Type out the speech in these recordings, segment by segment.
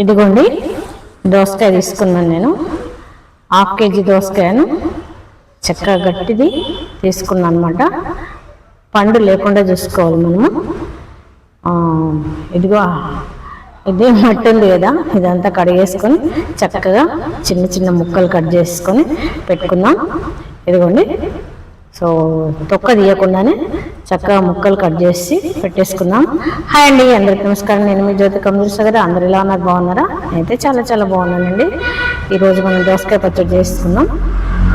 ఇదిగోండి దోసకాయ తీసుకున్నాను నేను. హాఫ్ కేజీ దోసకాయను చక్కగా గట్టిది తీసుకున్నాను అనమాట పండు లేకుండా చూసుకోవాలి మనము. ఇదిగో ఇది మట్టి ఉంది కదా ఇదంతా కడిగేసుకొని చక్కగా చిన్న చిన్న ముక్కలు కట్ చేసుకొని పెట్టుకుందాం. ఇదిగోండి సో తొక్క తీయకుండానే చక్కగా ముక్కలు కట్ చేసి పెట్టేసుకుందాం. హాయ్ అండి అందరికి నమస్కారం. నేను మీ జ్యోతి కమలేశ్వర గారు అందరు ఎలా ఉన్నారు? బాగున్నారా? అయితే చాలా చాలా బాగున్నానండి. ఈరోజు మనం దోసకాయ పచ్చడి చేసుకుందాం.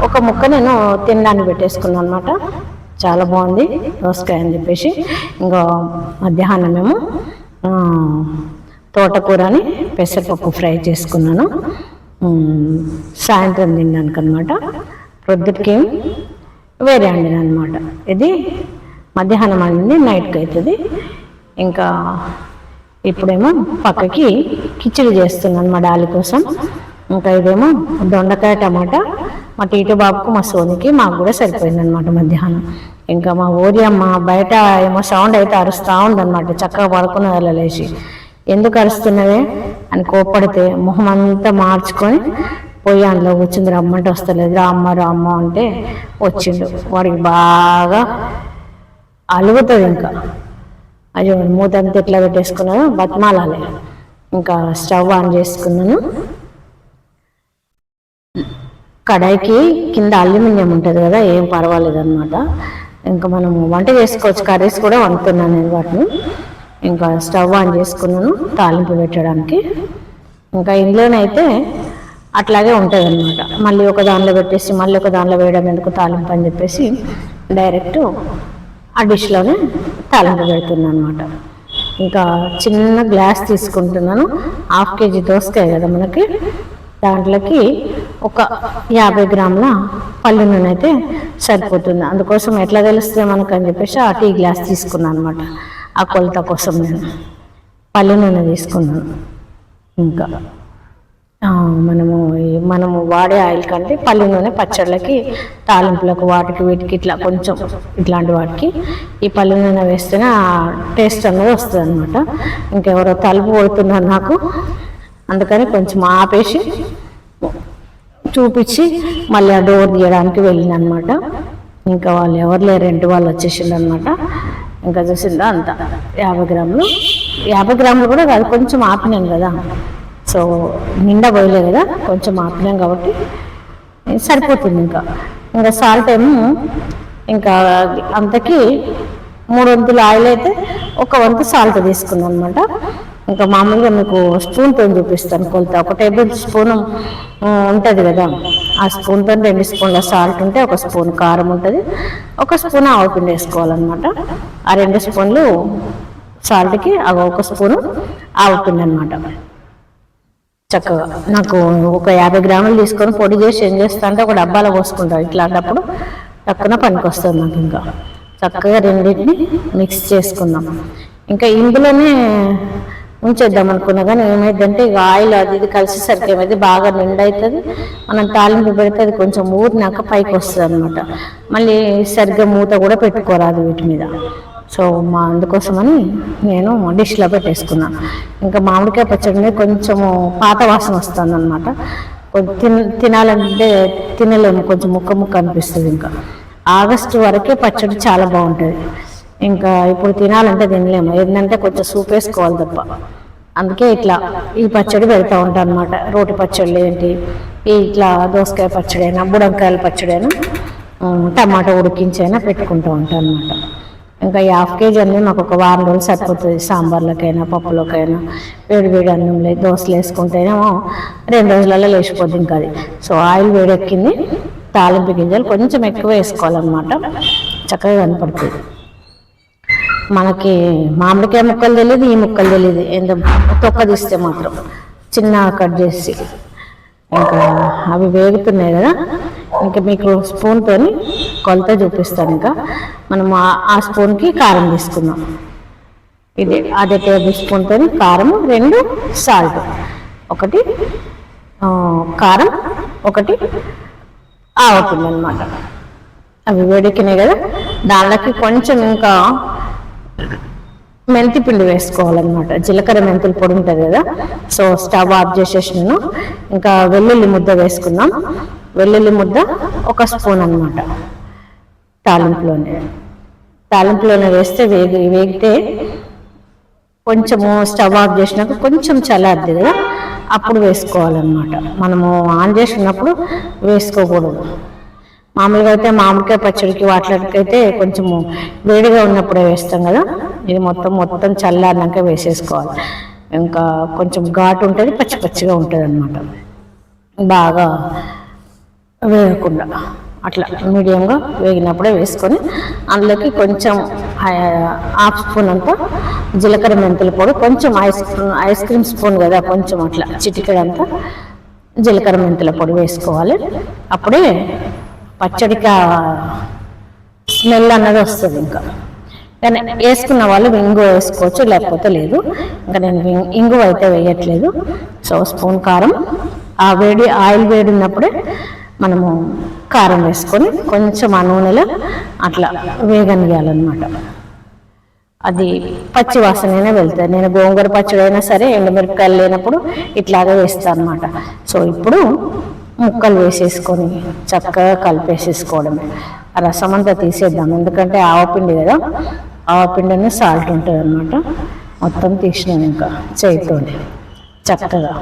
ఒక ముక్క నేను తినడానికి పెట్టేసుకున్నాను అనమాట చాలా బాగుంది దోసకాయ అని చెప్పేసి. ఇంకా మధ్యాహ్నం మేము తోటకూరని పెసరపప్పు ఫ్రై చేసుకున్నాను. సాయంత్రం తినడానికి అనమాట ప్రొద్దుటికి వేరే వండిన అనమాట ఇది మధ్యాహ్నం వండింది నైట్కి అవుతుంది ఇంకా ఇప్పుడేమో పక్కకి కిచిడి చేస్తున్నాను మా డాలి కోసం. ఇంకా ఇదేమో దొండకాయ టమాటా. మా టీటు బాబుకు మా సోనికి మాకు కూడా సరిపోయింది అనమాట మధ్యాహ్నం. ఇంకా మా ఊరి అమ్మ బయట ఏమో సౌండ్ అయితే అరుస్తూ ఉందన్నమాట చక్కగా పడుకున్న వెళ్ళలేసి ఎందుకు అరుస్తున్నవే అని కోప్పడితే మొహం అంతా మార్చుకొని పోయి అందులో కూర్చుంది రమ్మంటే వస్తలేదు. రామ్మ రామ్మ అంటే వచ్చిండు. వాడికి బాగా అలుగుతుంది ఇంకా. అయ్యో మూతంత ఎట్లా పెట్టేసుకున్నాను బతిమాలాలి. ఇంకా స్టవ్ ఆన్ చేసుకున్నాను. కడాయికి కింద అల్యూమినియం ఉంటుంది కదా ఏం పర్వాలేదు అనమాట ఇంకా మనము వంట చేసుకోవచ్చు. కర్రీస్ కూడా వండుతున్నాను నేను వాటిని. ఇంకా స్టవ్ ఆన్ చేసుకున్నాను తాలింపు పెట్టడానికి. ఇంకా ఇందులోనైతే అట్లాగే ఉంటుంది అనమాట మళ్ళీ ఒక దానిలో పెట్టేసి మళ్ళీ ఒక దానిలో వేయడం ఎందుకు తాలింపు అని చెప్పేసి డైరెక్ట్ ఆ డిష్లోనే తాలింపు పెడుతున్నాను అనమాట ఇంకా చిన్న గ్లాస్ తీసుకుంటున్నాను. హాఫ్ కేజీ దోసకాయ కదా మనకి. దాంట్లోకి ఒక యాభై గ్రాముల పల్లి నూనె అయితే సరిపోతుంది. అందుకోసం ఎట్లా తెలుస్తుంది మనకు అని చెప్పేసి ఆ టీ గ్లాస్ తీసుకున్నాను అనమాట ఆ కొలత కోసం నేను పల్లి నూనె తీసుకున్నాను. ఇంకా మనము మనము వాడే ఆయిల్ కంటే పల్లి నూనె పచ్చళ్ళకి తాలింపులకు వాటికి వీటికి ఇట్లా కొంచెం ఇట్లాంటి వాటికి ఈ పల్లి నూనె వేస్తేనే ఆ టేస్ట్ అనేది వస్తుంది అనమాట ఇంకెవరో తలుపు కొడుతున్నారు నాకు. అందుకని కొంచెం ఆపేసి చూపించి మళ్ళీ ఆ డోర్ తీయడానికి వెళ్ళిందనమాట ఇంకా వాళ్ళు ఎవరు లేరు రెంట్ వాళ్ళు వచ్చేసిండు అనమాట ఇంకా చూసిందా అంత. యాభై గ్రాములు. యాభై గ్రాములు కూడా కాదు కొంచెం ఆపినాను కదా. సో నిండా పోయలే కదా కొంచెం ఆపినాం కాబట్టి. సరిపోతుంది ఇంకా. ఇంకా సాల్ట్ ఏమో ఇంకా అంతకి మూడు వంతుల ఆయిల్ అయితే ఒక వంతు సాల్ట్ తీసుకున్నాను అనమాట ఇంకా మామూలుగా మీకు స్పూన్తో చూపిస్తాను కొలత. ఒక టేబుల్ స్పూన్ ఉంటుంది కదా. ఆ స్పూన్తో రెండు స్పూన్ల సాల్ట్ ఉంటే ఒక స్పూన్ కారం ఉంటుంది. ఒక స్పూన్ ఆవుపిండి వేసుకోవాలన్నమాట. ఆ రెండు స్పూన్లు సాల్ట్కి అవి ఒక స్పూను ఆవుపిండి అనమాట చక్కగా నాకు ఒక యాభై గ్రాములు తీసుకొని పొడి చేసి ఏం చేస్తా అంటే ఒక డబ్బాలో పోసుకుంటాను ఇట్లాంటప్పుడు టక్కున పనికి వస్తుంది నాకు ఇంకా. చక్కగా రెండింటిని మిక్స్ చేసుకుందాం ఇంకా ఇందులోనే ఉంచేద్దాం అనుకున్నా కానీ ఏమైందంటే ఇక ఆయిల్ అది ఇది కలిసేసరికి ఏమైతే బాగా నిండు అవుతుంది మనం తాలింపు పెడితే అది కొంచెం ఊరినాక పైకి వస్తుంది అనమాట మళ్ళీ సరిగ్గా మూత కూడా పెట్టుకోరాదు వీటి మీద. సో మా అందుకోసమని నేను డిష్లో పెట్టేసుకున్నాను ఇంకా మామిడికాయ పచ్చడి కొంచెము పాత వాసన వస్తుంది అనమాట తిన తినాలంటే తినలేము కొంచెం ముక్క ముక్క అనిపిస్తుంది ఇంకా. ఆగస్టు వరకే పచ్చడి చాలా బాగుంటుంది. ఇంకా ఇప్పుడు తినాలంటే తినలేము ఏంటంటే కొంచెం సూప్ వేసుకోవాలి తప్ప. అందుకే ఇట్లా ఈ పచ్చడి పెడతా ఉంటాను అనమాట రోటి పచ్చళ్ళు ఏంటి ఇట్లా దోసకాయ పచ్చడి అయినా బుడంకాయల పచ్చడి అయినా టమాటా ఉడికించైనా పెట్టుకుంటూ ఉంటాను అనమాట ఇంకా ఈ హాఫ్ కేజీ అన్నీ మాకు ఒక వారం రోజులు సరిపోతుంది. సాంబార్లకైనా పప్పులకైనా వేడి వేడి అన్నం లేదు దోశలు వేసుకుంటేనేమో రెండు రోజులలో లేచిపోద్ది ఇంకా అది. సో ఆయిల్ వేడెక్కింది తాలింపు గింజలు కొంచెం ఎక్కువ వేసుకోవాలన్నమాట. చక్కగా కనపడుతుంది. మనకి మామిడికాయ ముక్కలు తెలియదు ఈ ముక్కలు తెలియదు ఎంత తొక్క తీస్తే మాత్రం చిన్న కట్ చేసి ఇంకా అవి వేగుతున్నాయి కదా. ఇంకా మీకు స్పూన్తో కొలత చూపిస్తాను ఇంకా. మనం ఆ- ఆ స్పూన్కి కారం తీసుకుందాం. ఇది అదే టేబుల్ స్పూన్తో కారం రెండు సాల్ట్. ఒకటి కారం ఒకటి ఆవుతుంది అనమాట అవి వేడెక్కినాయి కదా. దానిలోకి కొంచెం ఇంకా మెంతి పిండి వేసుకోవాలన్నమాట. జీలకర్ర మెంతుల పొడి ఉంటుంది కదా. సో స్టవ్ ఆఫ్ చేసేసి నేను ఇంకా వెల్లుల్లి ముద్ద వేసుకుందాం. వెల్లుల్లి ముద్ద ఒక స్పూన్ అన్నమాట. తాలింపులోనే. తాలింపులోనే వేస్తే వేగి వేగితే కొంచెము స్టవ్ ఆఫ్ చేసినాక కొంచెం చల్లారుది కదా అప్పుడు వేసుకోవాలన్నమాట. మనము ఆన్ చేసినప్పుడు వేసుకోకూడదు. మామూలుగా అయితే మామిడికాయ పచ్చడికి వాటికైతే కొంచెము వేడిగా ఉన్నప్పుడే వేస్తాం కదా ఇది మొత్తం మొత్తం చల్లారినాక వేసేసుకోవాలి. ఇంకా కొంచెం ఘాటు ఉంటుంది పచ్చి పచ్చిగా ఉంటుంది అనమాట బాగా వేయకుండా అట్లా మీడియంగా వేగినప్పుడే వేసుకొని అందులోకి కొంచెం హాఫ్ స్పూన్ అంతా జీలకర్ర మెంతుల పొడి కొంచెం ice cream ice cream spoon కదా కొంచెం అట్లా చిటికెడంతా జీలకర్ర మెంతుల పొడి వేసుకోవాలి. అప్పుడే పచ్చడిక స్మెల్ అన్నది వస్తుంది ఇంకా. కానీ వేసుకున్న వాళ్ళు ఇంగు వేసుకోవచ్చు లేకపోతే లేదు. ఇంకా నేను ఇంగు ఇంగువ అయితే వేయట్లేదు. సో స్పూన్ కారం ఆ వేడి ఆయిల్ వేడి ఉన్నప్పుడే మనము కారం వేసుకొని కొంచెం ఆ నూనెలో అట్లా వేగనియాలన్నమాట అది పచ్చి వాసనైనా వెళ్తుంది. నేను గోంగూర పచ్చడి అయినా సరే ఎండుమిరపకాయలు లేనప్పుడు ఇట్లాగే వేస్తాను అనమాట సో ఇప్పుడు ముక్కలు వేసేసుకొని చక్కగా కలిపేసేసుకోవడమే. ఆ రసం అంతా తీసేద్దాం. ఎందుకంటే ఆవపిండి కదా ఆవపిండిని సాల్ట్ ఉంటుంది అనమాట మొత్తం తీసినాను ఇంకా చేయితోనే. చక్కగా.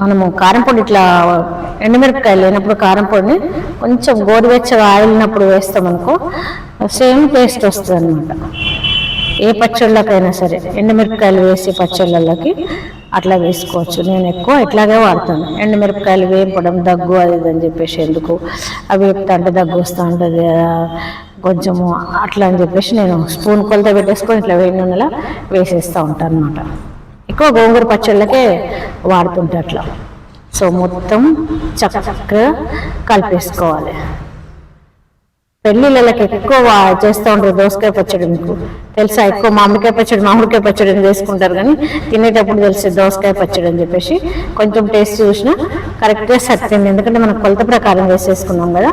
మనము కారంపొడి ఇట్లా ఎండుమిరపకాయలు లేనప్పుడు కారంపొడిని కొంచెం గోరువెచ్చగా ఆయిలినప్పుడు వేస్తాం అనుకో సేమ్ టేస్ట్ వస్తుంది అనమాట ఏ పచ్చళ్ళకైనా సరే ఎండుమిరపకాయలు వేసి పచ్చళ్ళకి అట్లా వేసుకోవచ్చు. నేను ఎక్కువ ఇట్లాగే వాడతాను. ఎండుమిరపకాయలు వేపడం దగ్గు అది ఇది అని చెప్పేసి ఎందుకు అవి వేపుతా అంటే దగ్గు వస్తూ ఉంటుంది కదా కొంచెము అట్లా అని చెప్పేసి నేను స్పూన్ కొలత పెట్టేసుకొని ఇట్లా వేడి నూనెలా వేసేస్తూ ఉంటాను అనమాట ఎక్కువ గోంగూర పచ్చళ్ళకే వాడుతుంటే అట్లా. సో మొత్తం చక్కగా కలిపేసుకోవాలి. పెళ్ళిళ్ళకి ఎక్కువ చేస్తూ ఉంటారు దోసకాయ పచ్చడి మీకు. తెలుసా? ఎక్కువ మామిడికాయ పచ్చడి మామిడికాయ పచ్చడి అని చేసుకుంటారు కానీ తినేటప్పుడు తెలుసు దోసకాయ పచ్చడి అని చెప్పేసి కొంచెం టేస్ట్ చూసినా కరెక్ట్గా సరిపోయింది. ఎందుకంటే మనం కొలత ప్రకారం వేసేసుకున్నాం కదా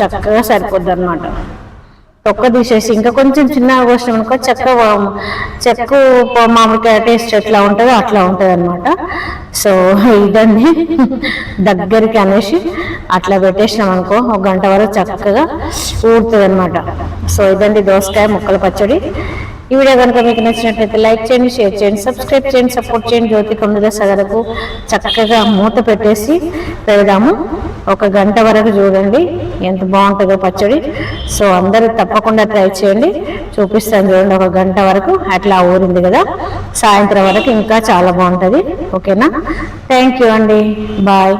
చక్కగా సరిపోద్ది అనమాట తొక్క తీసేసి ఇంకా కొంచెం చిన్నగా కోసినాం అనుకో చెక్క వా- చెక్కు మామిడికాయ టేస్ట్ ఎట్లా ఉంటుందో అట్లా ఉంటుంది అనమాట సో ఇదండి. దగ్గరికి అనేసి అట్లా పెట్టేసినాం అనుకో ఒక గంట వరకు చక్కగా ఊడుతుంది అనమాట సో ఇదండి దోసకాయ ముక్కల పచ్చడి. ఈ వీడియో కనుక మీకు నచ్చినట్లయితే లైక్ చేయండి షేర్ చేయండి సబ్స్క్రైబ్ చేయండి సపోర్ట్ చేయండి. జ్యోతి కొండద సగరకు చక్కగా మూత పెట్టేసి పెడదాము. ఒక గంట వరకు చూడండి. ఎంత బాగుంటుందో పచ్చడి. సో అందరూ తప్పకుండా ట్రై చేయండి. చూపిస్తాను చూడండి ఒక గంట వరకు అట్లా ఊరింది కదా. సాయంత్రం వరకు ఇంకా చాలా బాగుంటుంది. ఓకేనా? థ్యాంక్ యూ అండి. బాయ్.